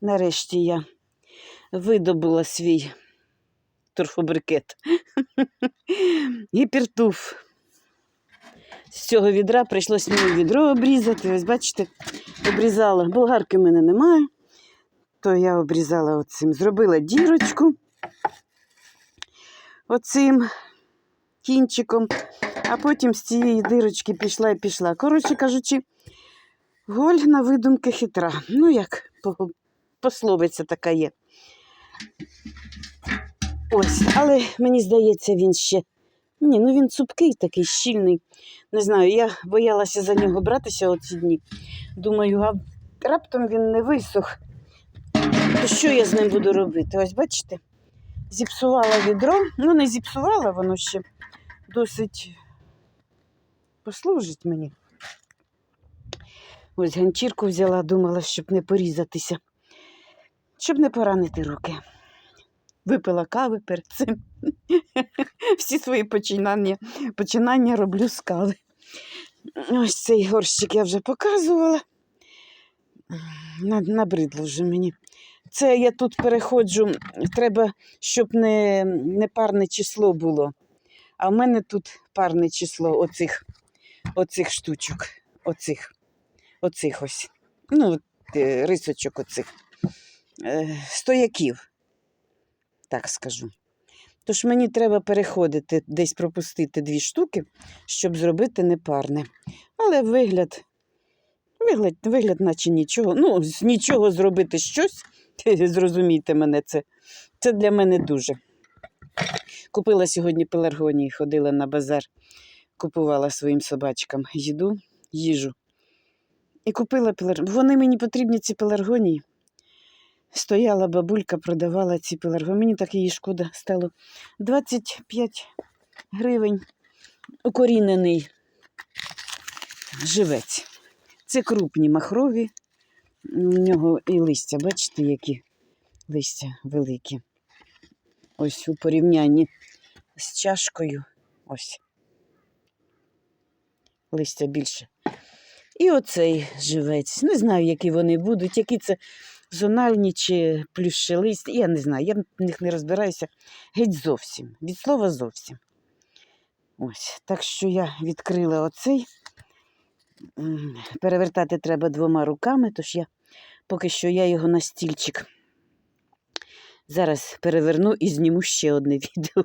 Нарешті я видобула свій торфобрикет. Гіпертуф. З цього відра прийшлось мені відро обрізати. Ось бачите, обрізала. Болгарки в мене немає, то я обрізала оцим. Зробила дірочку оцим кінчиком, а потім з цієї дирочки пішла і пішла. Коротше кажучи, голь на видумки хитра. Ну, як пословиця така є. Ось, але мені здається, він ще. Ні, ну він цупкий такий, щільний. Не знаю, я боялася за нього братися оці дні. Думаю, а раптом він не висох. То що я з ним буду робити? Ось бачите, зіпсувала відро. Ну, не зіпсувала, воно ще досить послужить мені. Ось ганчірку взяла, думала, щоб не порізатися, щоб не поранити руки. Випила кави перед цим. Всі свої починання, починання роблю з кави. Ось цей горщик я вже показувала. Набридло вже мені. Це я тут переходжу, треба, щоб не, не парне число було. А в мене тут парне число оцих, оцих штучок. Оцих, оцих ось. Ну, е, рисочок оцих. Е, стояків так скажу. Тож мені треба переходити, десь пропустити дві штуки, щоб зробити непарне. Але вигляд, вигляд, вигляд наче нічого. Ну, з нічого зробити щось, зрозумійте мене, це, це для мене дуже. Купила сьогодні пеларгонії, ходила на базар, купувала своїм собачкам їду, їжу. І купила пеларгонії. Вони мені потрібні, ці пеларгонії. Стояла бабулька, продавала ці пеларгонії. Мені так її шкода стало. 25 гривень укорінений живець. Це крупні махрові. У нього і листя, бачите, які листя великі. Ось у порівнянні з чашкою. Ось. Листя більше. І оцей живець. Не знаю, які вони будуть, які це зональні чи плющелисті. Я не знаю, я в них не розбираюся геть зовсім. Від слова зовсім. Ось. Так що я відкрила оцей. Перевертати треба двома руками, тож я поки що я його на стільчик. Зараз переверну і зніму ще одне відео.